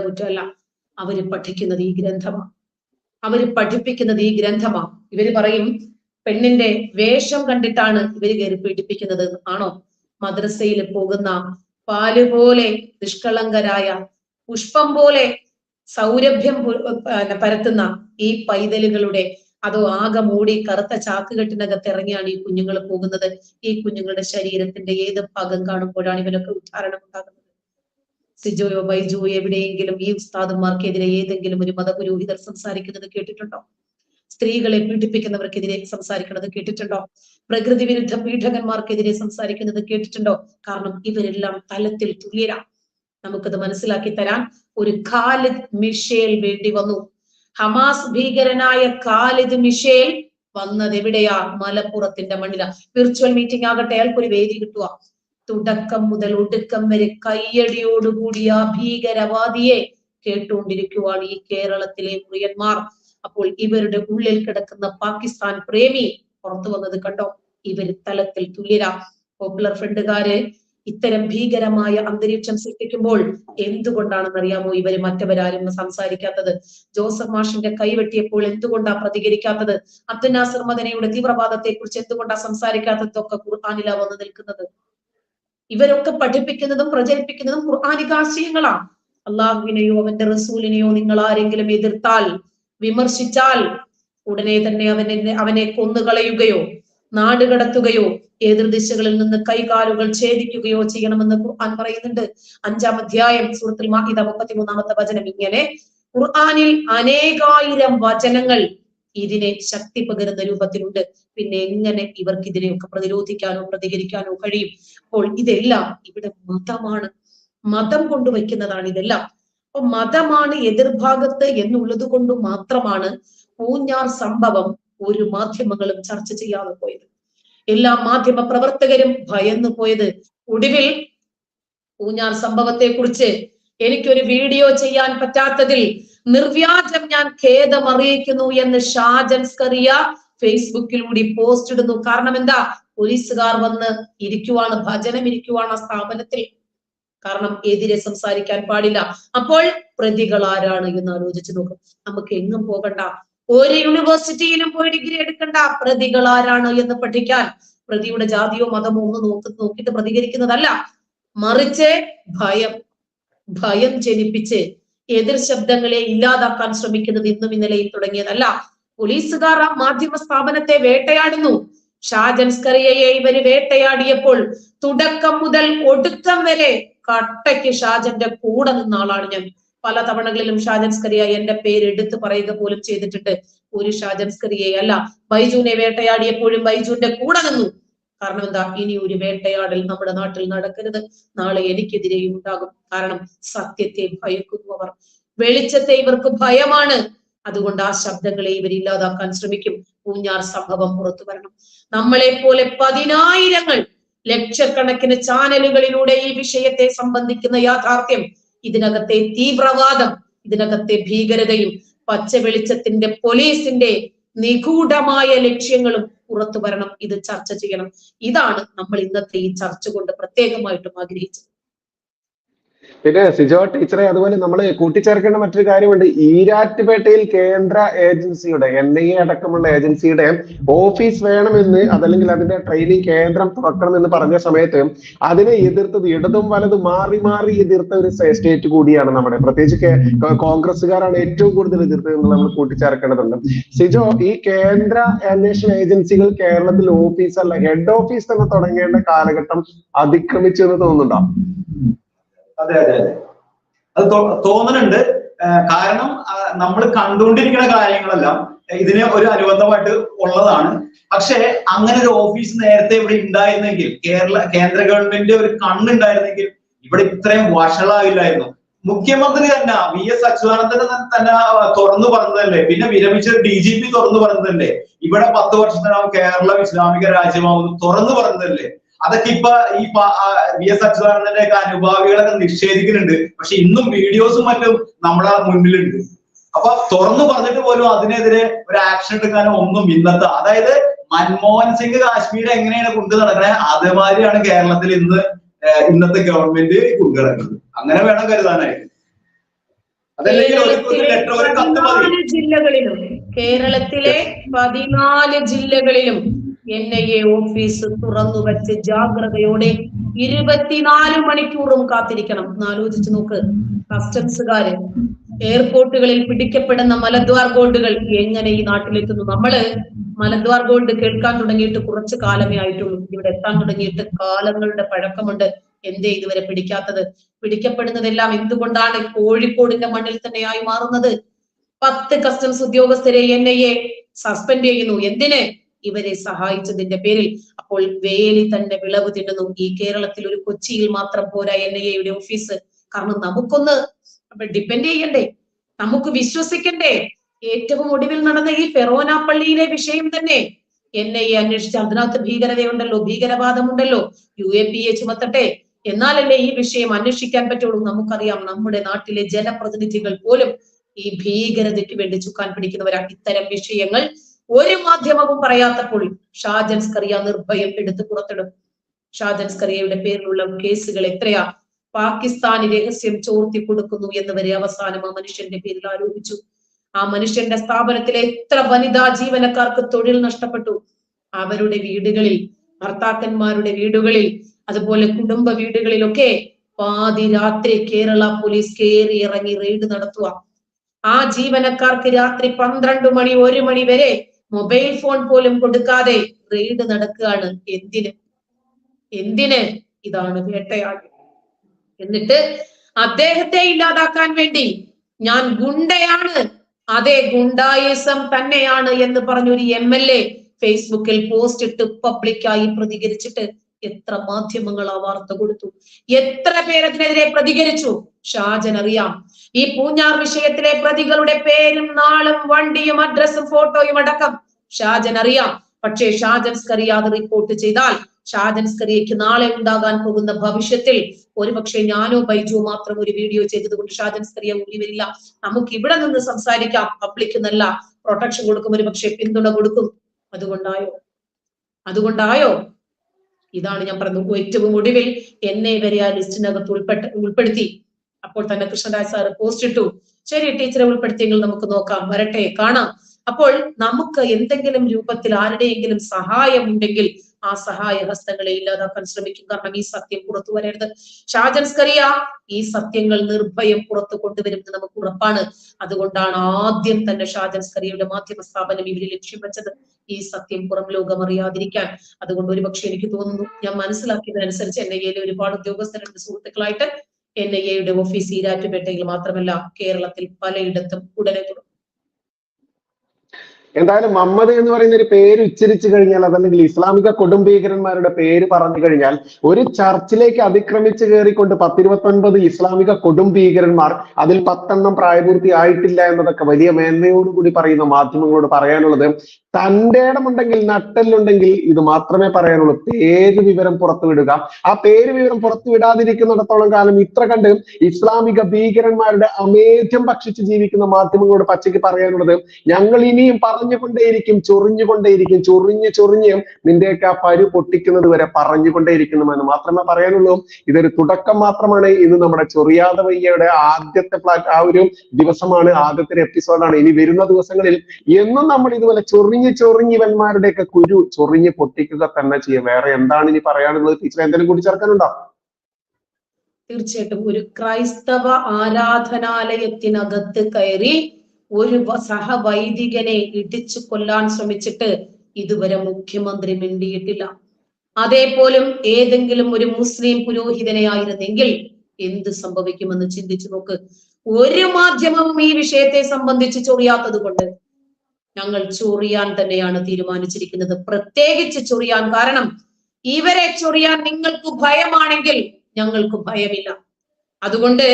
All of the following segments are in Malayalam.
കുറ്റമല്ല. അവർ പഠിക്കുന്നത് ഈ ഗ്രന്ഥമാണ് അവർ പഠിപ്പിക്കുന്നത് ഈ ഗ്രന്ഥമാണ് ഇവർ പറയും പെണ്ണിന്റെ വേഷം കണ്ടിട്ടാണ് ഇവർ കയറി പീഡിപ്പിക്കുന്നത്. ആണോ? മദ്രസയിൽ പോകുന്ന പാൽ പോലെ നിഷ്കളങ്കരായ പുഷ്പം പോലെ സൗരഭ്യം പരത്തുന്ന ഈ പൈതലുകളുടെ അതോ ആകെ മൂടി കറുത്ത ചാക്കുകെട്ടിനകത്ത് ഇറങ്ങിയാണ് ഈ കുഞ്ഞുങ്ങൾ പോകുന്നത്. ഈ കുഞ്ഞുങ്ങളുടെ ശരീരത്തിന്റെ ഏത് ഭാഗം കാണുമ്പോഴാണ് ഇവനൊക്കെ ഉദ്ധാരണം ഉണ്ടാകുന്നത്? സിജോയോ ബൈജോയോ എവിടെയെങ്കിലും ഈ ഉസ്താദന്മാർക്കെതിരെ ഏതെങ്കിലും ഒരു മതപുരോഹിതർ സംസാരിക്കുന്നത് കേട്ടിട്ടുണ്ടോ? സ്ത്രീകളെ പീഡിപ്പിക്കുന്നവർക്കെതിരെ സംസാരിക്കുന്നത് കേട്ടിട്ടുണ്ടോ? പ്രകൃതി വിരുദ്ധ പീഡകന്മാർക്കെതിരെ സംസാരിക്കുന്നത് കേട്ടിട്ടുണ്ടോ? കാരണം ഇവരെല്ലാം തലത്തിൽ തുല്യരാ നമുക്കത് മനസ്സിലാക്കി തരാൻ ഒരു ഖാലിദ് മിഷേൽ വേണ്ടി വന്നു. ഹമാസ് ഭീകരനായ ഖാലിദ് മിഷേൽ വന്നത് എവിടെയാ മലപ്പുറത്തിന്റെ മണ്ണില. വിർച്വൽ മീറ്റിംഗ് ആകട്ടെ അയാൾക്കൊരു വേദി കിട്ടുക തുടക്കം മുതൽ ഒടുക്കം വരെ കയ്യടിയോടുകൂടി ആ ഭീകരവാദിയെ കേട്ടുകൊണ്ടിരിക്കുവാണ് ഈ കേരളത്തിലെ മുറിയന്മാർ. അപ്പോൾ ഇവരുടെ ഉള്ളിൽ കിടക്കുന്ന പാകിസ്ഥാൻ പ്രേമി പുറത്തു വന്നത് കണ്ടോ? ഇവർ തലത്തിൽ തുല്യരാ പോപ്പുലർ ഫ്രണ്ടുകാര് ഇത്തരം ഭീകരമായ അന്തരീക്ഷം സൃഷ്ടിക്കുമ്പോൾ എന്തുകൊണ്ടാണെന്ന് അറിയാമോ ഇവർ മറ്റവരാരും സംസാരിക്കാത്തത്? ജോസഫ് മാഷിന്റെ കൈവെട്ടിയപ്പോൾ എന്തുകൊണ്ടാ പ്രതികരിക്കാത്തത്? അബ്ദുൽ നാസർ മദനയുടെ തീവ്രവാദത്തെ കുറിച്ച് എന്തുകൊണ്ടാ സംസാരിക്കാത്തതൊക്കെ ഖുർആാനില വന്ന് നിൽക്കുന്നത്? ഇവരൊക്കെ പഠിപ്പിക്കുന്നതും പ്രചരിപ്പിക്കുന്നതും ഖുർആാനിക ആശയങ്ങളാണ് അള്ളാഹുവിനെയോ അവന്റെ റസൂലിനെയോ നിങ്ങൾ ആരെങ്കിലും എതിർത്താൽ വിമർശിച്ചാൽ ഉടനെ തന്നെ അവനെ അവനെ കൊന്നുകളയുകയോ നാടുകടത്തുകയോ എതിർദിശകളിൽ നിന്ന് കൈകാലുകൾ ഛേദിക്കുകയോ ചെയ്യണമെന്ന് ഖുർആൻ പറയുന്നുണ്ട്. അഞ്ചാം അധ്യായം സൂറത്തുൽ മുപ്പത്തി മുപ്പത്തിമൂന്നാമത്തെ വചനം ഇങ്ങനെ ഖുർആാനിൽ അനേകായിരം വചനങ്ങൾ ഇതിനെ ശക്തി പകരുന്ന രൂപത്തിലുണ്ട്. പിന്നെ എങ്ങനെ ഇവർക്ക് ഇതിനെയൊക്കെ പ്രതിരോധിക്കാനോ പ്രതികരിക്കാനോ കഴിയും? അപ്പോൾ ഇതെല്ലാം ഇവിടെ മതമാണ്. മതം കൊണ്ടുവയ്ക്കുന്നതാണ് ഇതെല്ലാം. അപ്പൊ മതമാണ് എതിർഭാഗത്ത് എന്നുള്ളത് കൊണ്ട് മാത്രമാണ് പൂഞ്ഞാർ സംഭവം ഒരു മാധ്യമങ്ങളും ചർച്ച ചെയ്യാതെ പോയത്. എല്ലാ മാധ്യമ പ്രവർത്തകരും ഭയന്നു പോയത്. ഒടുവിൽ പൂഞ്ഞാർ സംഭവത്തെ കുറിച്ച് എനിക്കൊരു വീഡിയോ ചെയ്യാൻ പറ്റാത്തതിൽ നിർവ്യാജം ഞാൻ ഖേദം അറിയിക്കുന്നു എന്ന് ഷാജൻ സ്കറിയ ഫേസ്ബുക്കിലൂടെ പോസ്റ്റ് ഇടുന്നു. കാരണം എന്താ? പോലീസുകാർ വന്ന് ഇരിക്കുവാണ് ഭജനം ഇരിക്കുവാണ് ആ സ്ഥാപനത്തിൽ. കാരണം എതിരെ സംസാരിക്കാൻ പാടില്ല. അപ്പോൾ പ്രതികൾ ആരാണ് എന്ന് ആലോചിച്ച് നോക്കും. നമുക്ക് എങ്ങും പോകണ്ട. ഒരു യൂണിവേഴ്സിറ്റിയിലും പോയി ഡിഗ്രി എടുക്കണ്ട. പ്രതികൾ ആരാണ് എന്ന് പഠിക്കാൻ. പ്രതിയുടെ ജാതിയോ മതമോ ഒന്നും നോക്കി നോക്കിയിട്ട് പ്രതികരിക്കുന്നതല്ല. മറിച്ച് ഭയം ഭയം ജനിപ്പിച്ച് എതിർ ശബ്ദങ്ങളെ ഇല്ലാതാക്കാൻ ശ്രമിക്കുന്നത് ഇന്നും ഇന്നലെയും തുടങ്ങിയതല്ല. പോലീസുകാർ ആ മാധ്യമ സ്ഥാപനത്തെ വേട്ടയാടുന്നു. ഷാജൻസ്കറിയയെ ഇവർ വേട്ടയാടിയപ്പോൾ തുടക്കം മുതൽ ഒടുക്കം വരെ കട്ടയ്ക്ക് ഷാജന്റെ കൂടെ നിന്ന ആളാണ് ഞാൻ. പല തവണകളിലും ഷാജൻസ്കറിയ എന്റെ പേര് എടുത്തു പറയുക പോലും ചെയ്തിട്ടുണ്ട്. ഒരു ഷാജൻസ്കറിയെ അല്ല. ബൈജുവിനെ വേട്ടയാടിയപ്പോഴും ബൈജുവിന്റെ കൂടെ നിന്നു. കാരണം എന്താ? ഇനി ഒരു വേട്ടയാടൽ നമ്മുടെ നാട്ടിൽ നടക്കരുത്. നാളെ എനിക്കെതിരെയും ഉണ്ടാകും. കാരണം സത്യത്തെ ഭയക്കുന്നു അവർ വെളിച്ചത്തെ ഇവർക്ക് ഭയമാണ്. അതുകൊണ്ട് ആ ശബ്ദങ്ങളെ ഇവർ ഇല്ലാതാക്കാൻ ശ്രമിക്കും. പൂഞ്ഞാർ സംഭവം പുറത്തു വരണം. നമ്മളെ പോലെ പതിനായിരങ്ങൾ ലക്ഷക്കണക്കിന് ചാനലുകളിലൂടെ ഈ വിഷയത്തെ സംബന്ധിക്കുന്ന യാഥാർത്ഥ്യം ഇതിനകത്തെ തീവ്രവാദം ഇതിനകത്തെ ഭീകരതയും പച്ച വെളിച്ചത്തിന്റെ പോലീസിന്റെ നിഗൂഢമായ ലക്ഷ്യങ്ങളും പുറത്തു വരണം. ഇത് ചർച്ച ചെയ്യണം. ഇതാണ് നമ്മൾ ഇന്നത്തെ ഈ ചർച്ച കൊണ്ട് പ്രത്യേകമായിട്ടും ആഗ്രഹിച്ചത്. പിന്നെ സിജോ ടീച്ചറെ അതുപോലെ നമ്മൾ കൂട്ടിച്ചേർക്കേണ്ട മറ്റൊരു കാര്യമുണ്ട്. ഈരാറ്റുപേട്ടയിൽ കേന്ദ്ര ഏജൻസിയുടെ എൻ ഐ എ അടക്കമുള്ള ഏജൻസിയുടെ ഓഫീസ് വേണമെന്ന് അതല്ലെങ്കിൽ അതിന്റെ ട്രെയിനിങ് കേന്ദ്രം തുറക്കണമെന്ന് പറഞ്ഞ സമയത്ത് അതിനെ എതിർത്തത് ഇടതും വലതും മാറി മാറി എതിർത്ത ഒരു സ്റ്റേറ്റ് കൂടിയാണ് നമ്മുടെ. പ്രത്യേകിച്ച് കോൺഗ്രസ്സുകാരാണ് ഏറ്റവും കൂടുതൽ എതിർത്തത് എന്ന് നമ്മൾ കൂട്ടിച്ചേർക്കേണ്ടതുണ്ട്. സിജോ ഈ കേന്ദ്ര അന്വേഷണ ഏജൻസികൾ കേരളത്തിൽ ഓഫീസ് അല്ല ഹെഡ് ഓഫീസ് തന്നെ തുടങ്ങേണ്ട കാലഘട്ടം അതിക്രമിച്ചു എന്ന് തോന്നുന്നുണ്ടോ? അതെ അതെ അതെ. അത് തോന്നുന്നുണ്ട് കാരണം നമ്മൾ കണ്ടുകൊണ്ടിരിക്കുന്ന കാര്യങ്ങളെല്ലാം ഇതിന് ഒരു അനുബന്ധമായിട്ട് ഉള്ളതാണ്. പക്ഷേ അങ്ങനെ ഒരു ഓഫീസ് നേരത്തെ ഇവിടെ ഉണ്ടായിരുന്നെങ്കിൽ കേരള കേന്ദ്ര ഗവൺമെന്റ് ഒരു കണ്ണുണ്ടായിരുന്നെങ്കിൽ ഇവിടെ ഇത്രയും വഷളാവില്ലായിരുന്നു മുഖ്യമന്ത്രി തന്നെ വി എസ് അച്യുതാനന്ദൻ തന്നെ തുറന്നു പറഞ്ഞതല്ലേ? പിന്നെ വിരമിച്ച ഡി ജി പി തുറന്നു പറഞ്ഞതല്ലേ? ഇവിടെ പത്ത് വർഷത്തിനകം കേരളം ഇസ്ലാമിക രാജ്യമാവുന്നു തുറന്നു പറഞ്ഞതല്ലേ? അതൊക്കെ ഇപ്പൊ ഈ വി എസ് അച്യുതാനന്ദന്റെ ഒക്കെ അനുഭാവികളൊക്കെ നിഷേധിക്കുന്നുണ്ട്. പക്ഷെ ഇന്നും വീഡിയോസും മറ്റും നമ്മുടെ മുന്നിലുണ്ട്. അപ്പൊ തുറന്നു പറഞ്ഞിട്ട് പോലും അതിനെതിരെ ഒരു ആക്ഷൻ എടുക്കാനോ ഒന്നും ഇന്നത്തെ അതായത് മൻമോഹൻ സിംഗ് കാശ്മീർ എങ്ങനെയാണ് കൊണ്ടു നടക്കണേ അതേമാതിരിയാണ് കേരളത്തിൽ ഇന്ന് ഇന്നത്തെ ഗവൺമെന്റ് കൊണ്ടു നടക്കുന്നത് അങ്ങനെ വേണം കരുതാനായിട്ട്. ജില്ലകളിലും കേരളത്തിലെ പതിനാല് ജില്ലകളിലും എൻ ഓഫീസ് തുറന്നു വെച്ച് ജാഗ്രതയോടെ ഇരുപത്തിനാല് മണിക്കൂറും കാത്തിരിക്കണം. എന്ന് ആലോചിച്ച് നോക്ക്. കസ്റ്റംസുകാര് എയർപോർട്ടുകളിൽ പിടിക്കപ്പെടുന്ന മലദ്വാർ ഗോൾഡുകൾ എങ്ങനെ ഈ നാട്ടിലെത്തുന്നു? നമ്മൾ മലദ്വാർ ഗോൾഡ് കേൾക്കാൻ തുടങ്ങിയിട്ട് കുറച്ച് കാലമേ ആയിട്ടുള്ളൂ. ഇവിടെ എത്താൻ തുടങ്ങിയിട്ട് കാലങ്ങളുടെ പഴക്കമുണ്ട്. എന്തേ ഇതുവരെ പിടിക്കാത്തത്? പിടിക്കപ്പെടുന്നതെല്ലാം എന്തുകൊണ്ടാണ് കോഴിക്കോടിന്റെ മണ്ണിൽ തന്നെയായി മാറുന്നത്? പത്ത് കസ്റ്റംസ് ഉദ്യോഗസ്ഥരെ എൻ ഐ എ സസ്പെൻഡ് ചെയ്യുന്നു. എന്തിന്? ഇവരെ സഹായിച്ചതിന്റെ പേരിൽ അപ്പോൾ വേലി തന്നെ വിളവ് തിന്നുന്നു. ഈ കേരളത്തിൽ ഒരു കൊച്ചിയിൽ മാത്രം പോരാ എൻ ഐ എയുടെ ഓഫീസ് കാരണം നമുക്കൊന്ന് ഡിപ്പെൻഡ് ചെയ്യണ്ടേ. നമുക്ക് വിശ്വസിക്കണ്ടേ. ഏറ്റവും ഒടുവിൽ നടന്ന ഈ ഫെറോന പള്ളിയിലെ വിഷയം തന്നെ. എൻ ഐ എ അന്വേഷിച്ച് അതിനകത്ത് ഭീകരതയുണ്ടല്ലോ ഭീകരവാദമുണ്ടല്ലോ. യു എ പി എ ചുമത്തട്ടെ. എന്നാലല്ലേ ഈ വിഷയം അന്വേഷിക്കാൻ പറ്റുള്ളൂ? നമുക്കറിയാം നമ്മുടെ നാട്ടിലെ ജനപ്രതിനിധികൾ പോലും ഈ ഭീകരതയ്ക്ക് വേണ്ടി ചുക്കാൻ പിടിക്കുന്നവരാണ് ഇത്തരം വിഷയങ്ങൾ ഒരു മാധ്യമവും പറയാത്തപ്പോൾ ഷാജൻ സ്കറിയ നിർഭയം എടുത്ത് പുറത്തിടും. ഷാജൻ സ്കറിയയുടെ പേരിലുള്ള കേസുകൾ എത്രയാ? പാകിസ്ഥാനി രഹസ്യം ചോർത്തി കൊടുക്കുന്നു എന്ന് വരെ അവസാനം ആ മനുഷ്യന്റെ പേരിൽ ആരോപിച്ചു. ആ മനുഷ്യന്റെ സ്ഥാപനത്തിലെ എത്ര വനിതാ ജീവനക്കാർക്ക് തൊഴിൽ നഷ്ടപ്പെട്ടു. അവരുടെ വീടുകളിൽ ഭർത്താക്കന്മാരുടെ വീടുകളിൽ അതുപോലെ കുടുംബ വീടുകളിലൊക്കെ പാതി രാത്രി കേരള പോലീസ് കയറി ഇറങ്ങി റെയ്ഡ് നടത്തുക. ആ ജീവനക്കാർക്ക് രാത്രി പന്ത്രണ്ട് മണി ഒരു മണി വരെ മൊബൈൽ ഫോൺ പോലും കൊടുക്കാതെ റെയ്ഡ് നടക്കുകയാണ്. എന്തിന്? എന്തിന് ഇതാണ് വേട്ടയാട്? എന്നിട്ട് അദ്ദേഹത്തെ ഇല്ലാതാക്കാൻ വേണ്ടി ഞാൻ ഗുണ്ടയാണ്. അതെ ഗുണ്ടായിസം തന്നെയാണ് എന്ന് പറഞ്ഞൊരു എം എൽ എ ഫേസ്ബുക്കിൽ പോസ്റ്റ് ഇട്ട് പബ്ലിക്കായി പ്രതികരിച്ചിട്ട് എത്ര മാധ്യമങ്ങൾ ആ വാർത്ത കൊടുത്തു? എത്ര പേരതിനെതിരെ പ്രതികരിച്ചു? ഷാജൻ ഈ പൂഞ്ഞാർ വിഷയത്തിലെ പ്രതികളുടെ പേരും നാളും വണ്ടിയും അഡ്രസ്സും ഫോട്ടോയും അടക്കം ഷാജൻ അറിയാം. പക്ഷേ ഷാജൻ സ്കറിയ അത് റിപ്പോർട്ട് ചെയ്താൽ ഷാജൻ സ്കറിയയ്ക്ക് നാളെ ഉണ്ടാകാൻ പോകുന്ന ഭവിഷ്യത്തിൽ ഒരുപക്ഷെ ഞാനോ ബൈജുവോ മാത്രം ഒരു വീഡിയോ ചെയ്തതുകൊണ്ട് ഷാജൻ സ്കറിയ ഊരി വരില്ല നമുക്ക് ഇവിടെ നിന്ന് സംസാരിക്കാം. പബ്ലിക് നല്ല പ്രൊട്ടക്ഷൻ കൊടുക്കും ഒരു പക്ഷേ പിന്തുണ കൊടുക്കും. അതുകൊണ്ടായോ? അതുകൊണ്ടായോ? ഇതാണ് ഞാൻ പറഞ്ഞത് ഏറ്റവും ഒടുവിൽ എന്നെ വരെ ആ ലിസ്റ്റിനകത്ത് ഉൾപ്പെട്ട ഉൾപ്പെടുത്തി. അപ്പോൾ തന്നെ കൃഷ്ണരാജ് സാറ് പോസ്റ്റ് ഇട്ടു. ശരി ടീച്ചറെ ഉൾപ്പെടുത്തിയെങ്കിൽ നമുക്ക് നോക്കാം. വരട്ടെ കാണാം. അപ്പോൾ നമുക്ക് എന്തെങ്കിലും രൂപത്തിൽ ആരുടെയെങ്കിലും സഹായം ഉണ്ടെങ്കിൽ ആ സഹായ ഹസ്തങ്ങളെ ഇല്ലാതാക്കാൻ ശ്രമിക്കും. കാരണം ഈ സത്യം പുറത്തു വരരുത്. ഷാജൻസ്കറിയ ഈ സത്യങ്ങൾ നിർഭയം പുറത്തു കൊണ്ടുവരുമെന്ന് നമുക്ക് ഉറപ്പാണ്. അതുകൊണ്ടാണ് ആദ്യം തന്നെ ഷാജൻസ്കറിയയുടെ മാധ്യമ സ്ഥാപനം ഇവർ ലക്ഷ്യം വെച്ചത്. ഈ സത്യം പുറം ലോകം അറിയാതിരിക്കാൻ. അതുകൊണ്ട് ഒരുപക്ഷെ എനിക്ക് തോന്നുന്നു ഞാൻ മനസ്സിലാക്കിയതനുസരിച്ച് എൻ ഐ ഒരുപാട് ഉദ്യോഗസ്ഥരുണ്ട് സുഹൃത്തുക്കളായിട്ട്. എൻ ഐ എയുടെ ഓഫീസ് ഈരാറ്റുപേട്ടയിൽ മാത്രമല്ല കേരളത്തിൽ പലയിടത്തും ഉടനെ തുടങ്ങും. എന്തായാലും മമ്മദ് എന്ന് പറയുന്ന ഒരു പേര് ഉച്ചരിച്ചു കഴിഞ്ഞാൽ അതല്ലെങ്കിൽ ഇസ്ലാമിക കൊടുംഭീകരന്മാരുടെ പേര് പറഞ്ഞു കഴിഞ്ഞാൽ ഒരു ചർച്ചിലേക്ക് അതിക്രമിച്ചു കയറിക്കൊണ്ട് പത്തിരുപത്തി ഒൻപത് ഇസ്ലാമിക കൊടുംഭീകരന്മാർ അതിൽ പത്തെണ്ണം പ്രായപൂർത്തി ആയിട്ടില്ല എന്നതൊക്കെ വലിയ മേന്മയോടുകൂടി പറയുന്ന മാധ്യമങ്ങളോട് പറയാനുള്ളത്. തന്റെ ഇടമുണ്ടെങ്കിൽ നട്ടല്ലുണ്ടെങ്കിൽ ഇത് മാത്രമേ പറയാനുള്ളൂ. പേര് വിവരം പുറത്തുവിടുക ആ പേര് വിവരം പുറത്തുവിടാതിരിക്കുന്നിടത്തോളം കാലം ഇത്ര കണ്ട് ഇസ്ലാമിക ഭീകരന്മാരുടെ അമേധ്യം ഭക്ഷിച്ച് ജീവിക്കുന്ന മാധ്യമങ്ങളോട് പച്ചയ്ക്ക് പറയാനുള്ളത് ഞങ്ങൾ ഇനിയും പറഞ്ഞുകൊണ്ടേയിരിക്കും ചൊറിഞ്ഞുകൊണ്ടേയിരിക്കും ചൊറിഞ്ഞ് ചൊറിഞ്ഞ് നിന്റെയൊക്കെ ആ പരു പൊട്ടിക്കുന്നത് വരെ പറഞ്ഞുകൊണ്ടേയിരിക്കണമെന്ന് മാത്രമേ പറയാനുള്ളൂ. ഇതൊരു തുടക്കം മാത്രമാണ്. ഇന്ന് നമ്മുടെ ചൊറിയാതെ വയ്യയുടെ ആദ്യത്തെ ആ ഒരു ദിവസമാണ് ആദ്യത്തെ എപ്പിസോഡാണ്. ഇനി വരുന്ന ദിവസങ്ങളിൽ എന്നും നമ്മൾ ഇതുപോലെ ചൊറിഞ്ഞ് ചൊറിഞ്ഞ് ഇവന്മാരുടെയൊക്കെ കുരു ചൊറിഞ്ഞ് പൊട്ടിക്കുക തന്നെ ചെയ്യും. വേറെ എന്താണ് ഇനി പറയാനുള്ളത്? ടീച്ചർ എന്തെങ്കിലും കൂടി ചേർക്കാനുണ്ടോ തീർച്ചയായിട്ടും. ഒരു ക്രൈസ്തവ ആരാധനാലയത്തിനകത്ത് കയറി ഒരു സഹവൈദികനെ ഇടിച്ചു കൊല്ലാൻ ശ്രമിച്ചിട്ട് ഇതുവരെ മുഖ്യമന്ത്രി മിണ്ടിയിട്ടില്ല. അതേപോലും ഏതെങ്കിലും ഒരു മുസ്ലിം പുരോഹിതനെ ആയിരുന്നെങ്കിൽ എന്ത് സംഭവിക്കുമെന്ന് ചിന്തിച്ചു നോക്ക്. ഒരു മാധ്യമവും ഈ വിഷയത്തെ സംബന്ധിച്ച് ചൊറിയാത്തത് കൊണ്ട് ഞങ്ങൾ ചൊറിയാൻ തന്നെയാണ് തീരുമാനിച്ചിരിക്കുന്നത്. പ്രത്യേകിച്ച് ചൊറിയാൻ കാരണം ഇവരെ ചൊറിയാൻ നിങ്ങൾക്ക് ഭയമാണെങ്കിൽ ഞങ്ങൾക്ക് ഭയമില്ല. അതുകൊണ്ട്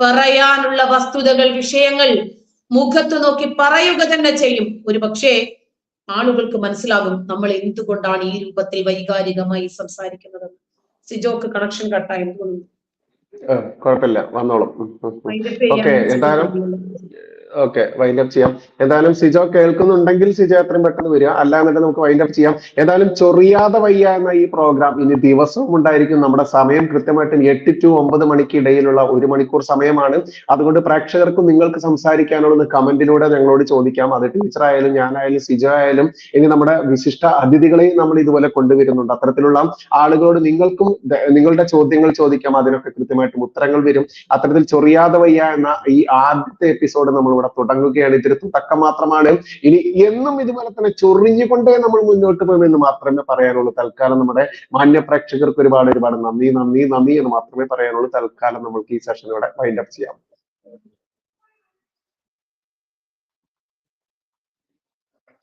പറയാനുള്ള വസ്തുതകൾ വിഷയങ്ങൾ മുഖത്ത് നോക്കി പറയുക തന്നെ ചെയ്യും. ഒരു പക്ഷേ ആളുകൾക്ക് മനസ്സിലാകും നമ്മൾ എന്തുകൊണ്ടാണ് ഈ രൂപത്തിൽ വൈകാരികമായി സംസാരിക്കുന്നത് സിജോക്ക് കണക്ഷൻ കട്ടായി തോന്നുന്നു. കുഴപ്പമില്ല. വന്നോളും. എന്തായാലും. ഓക്കെ വൈൻഡ് അപ്പ് ചെയ്യാം. എന്തായാലും സിജോ കേൾക്കുന്നുണ്ടെങ്കിൽ സിജോ എത്രയും പെട്ടെന്ന് വരിക. അല്ലാന്നുണ്ടെങ്കിൽ നമുക്ക് വൈൻഡ് അപ്പ് ചെയ്യാം. എന്തായാലും ചൊറിയാതെ വയ്യ എന്ന ഈ പ്രോഗ്രാം ഇനി ദിവസവും ഉണ്ടായിരിക്കും. നമ്മുടെ സമയം കൃത്യമായിട്ടും എട്ട് ടു ഒമ്പത് മണിക്ക് ഇടയിലുള്ള ഒരു മണിക്കൂർ സമയമാണ്. അതുകൊണ്ട് പ്രേക്ഷകർക്കും നിങ്ങൾക്ക് സംസാരിക്കാനുള്ളത് കമന്റിലൂടെ ഞങ്ങളോട് ചോദിക്കാം. അത് ടീച്ചർ ആയാലും ഞാനായാലും സിജോ ആയാലും ഇനി നമ്മുടെ വിശിഷ്ട അതിഥികളെയും നമ്മൾ ഇതുപോലെ കൊണ്ടുവരുന്നുണ്ട്. അത്തരത്തിലുള്ള ആളുകളോട് നിങ്ങൾക്കും നിങ്ങളുടെ ചോദ്യങ്ങൾ ചോദിക്കാം. അതിനൊക്കെ കൃത്യമായിട്ടും ഉത്തരങ്ങൾ വരും. അത്തരത്തിൽ ചൊറിയാതെ വയ്യ എന്ന ഈ ആദ്യത്തെ എപ്പിസോഡ് നമ്മൾ ഇവിടെ തുടങ്ങുകയാണ്. ഇതൊരു തുടക്കം മാത്രമാണ്. ഇനി എന്നും ഇതുപോലെ തന്നെ ചൊറിഞ്ഞുകൊണ്ടേ നമ്മൾ മുന്നോട്ട് പോകുമെന്ന് മാത്രമേ പറയാനുള്ളൂ. തൽക്കാലം നമ്മുടെ മാന്യ പ്രേക്ഷകർക്ക് ഒരുപാട് ഒരുപാട് നന്ദി നന്ദി നന്ദി എന്ന് മാത്രമേ പറയാനുള്ളൂ. തൽക്കാലം നമുക്ക് ഈ സെഷൻ ഇവിടെ വൈൻഡ് അപ്പ് ചെയ്യാം.